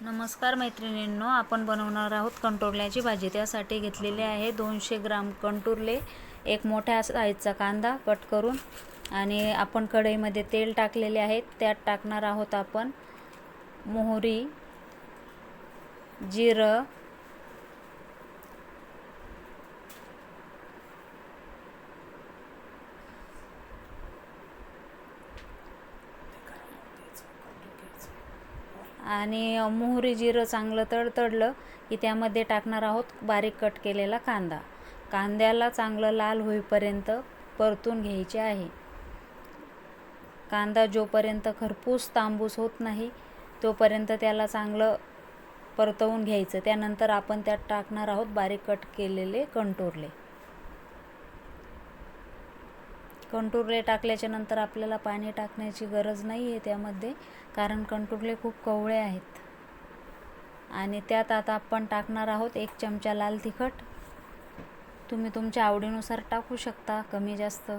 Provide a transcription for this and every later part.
नमस्कार मैत्रिणींनो आपण बनवणार आहोत कंटुरल्याची भाजी. त्यासाठी घेतलेले आहे दोनशे ग्राम कंटुरले एक मोठ्या साईजचा कांदा कट करून आणि आपण कढईमध्ये तेल टाकलेले आहेत त्यात टाकणार आहोत आपण मोहरी जिरं आणि मोहरी जिरं चांगलं तडतडलं की त्यामध्ये टाकणार आहोत बारीक कट केलेला कांदा. कांद्याला चांगलं लाल होईपर्यंत परतून घ्यायचे आहे. कांदा जोपर्यंत खरपूस तांबूस होत नाही तोपर्यंत त्याला चांगलं परतवून घ्यायचं. त्यानंतर आपण त्यात टाकणार आहोत बारीक कट केलेले कंटोरले. कंटुरले टाकल्याच्या नंतर आपल्याला पाणी टाकण्याची गरज नाही आहे त्यामध्ये कारण कंटुरले खूप कवळे आहेत. आणि त्यात आता आपण टाकणार आहोत एक चमचा लाल तिखट. तुम्ही तुमच्या आवडीनुसार टाकू शकता कमी जास्त.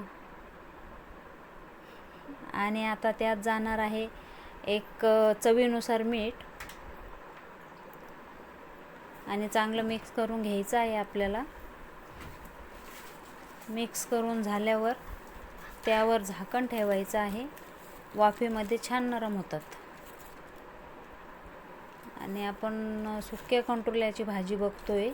आणि आता त्यात जाणार आहे एक चवीनुसार मीठ. आणि चांगलं मिक्स करून घ्यायचं आहे आपल्याला. मिक्स करून झाल्यावर त्यावर झाकण ठेवायचं आहे. वाफेमध्ये छान नरम होतात. आणि आपण सुक्या कंट्रोल्याची भाजी बघतो आहे